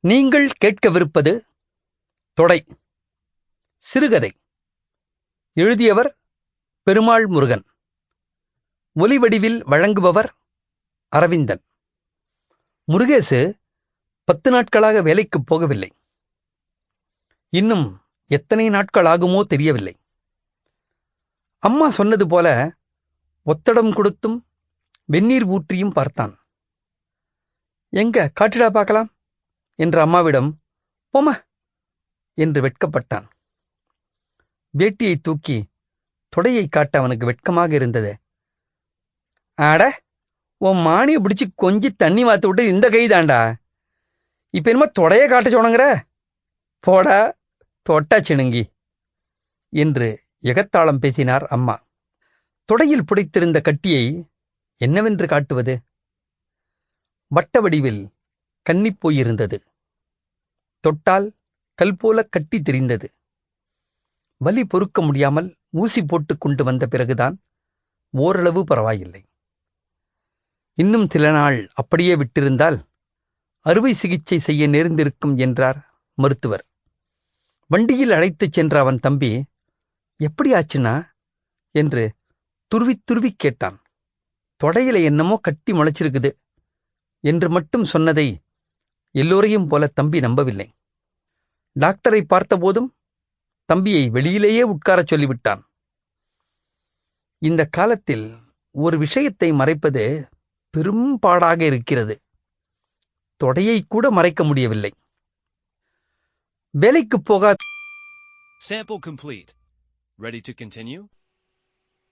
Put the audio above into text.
நீங்கள் கேட்கவிருப்பது தொடை சிறுகதை. எழுதியவர் பெருமாள் முருகன். ஒலிவடிவில் வழங்குபவர் அரவிந்தன். முருகேசு பத்து நாட்களாக வேலைக்குப் போகவில்லை. இன்னும் எத்தனை நாட்கள் ஆகுமோ தெரியவில்லை. அம்மா சொன்னது போல ஒத்தடம் கொடுத்தும் வெந்நீர் ஊற்றியும் பார்த்தான். எங்க காட்டிடா பார்க்கலாம்? என்று அம்மாவிடம் போமா என்று வெட்கப்பட்டான். வேட்டியை தூக்கி தொடையை காட்ட அவனுக்கு வெட்கமாக இருந்தது. ஆட உன் மானியை பிடிச்சி கொஞ்சி தண்ணி வாத்து விட்டு இந்த கை தாண்டா இப்ப என்னமோ தொடைய காட்ட சொன்னங்கிற? போடா தொட்டா சிணுங்கி என்று எகத்தாளம் பேசினார் அம்மா. தொடையில் புடைத்திருந்த கட்டியை என்னவென்று காட்டுவது? வட்ட வடிவில் கன்னிப் போயிருந்தது. தொட்டால் கல் போல கட்டி தெரிந்தது. வலி பொறுக்க முடியாமல் ஊசி போட்டுக் கொண்டு வந்த பிறகுதான் ஓரளவு பரவாயில்லை. இன்னும் சில நாள் அப்படியே விட்டிருந்தால் அறுவை சிகிச்சை செய்ய நேர்ந்திருக்கும் என்றார் மருத்துவர். வண்டியில் அழைத்துச் சென்ற அவன் தம்பி எப்படி ஆச்சுனா என்று துருவித் துருவிக் கேட்டான். தொடையில என்னமோ கட்டி முளைச்சிருக்குது என்று மட்டும் சொன்னதை எல்லோரையும் போல தம்பி நம்பவில்லை டாக்டரை பார்த்தபோதும் தம்பியை வெளியிலேயே உட்காரச் சொல்லிவிட்டான் இந்த காலத்தில் ஒரு விஷயத்தை மறைப்பது பெரும் பாடாக இருக்கிறது தொடையை கூட மறைக்க முடியவில்லை வேலைக்கு போகாது Sample complete. Ready to continue?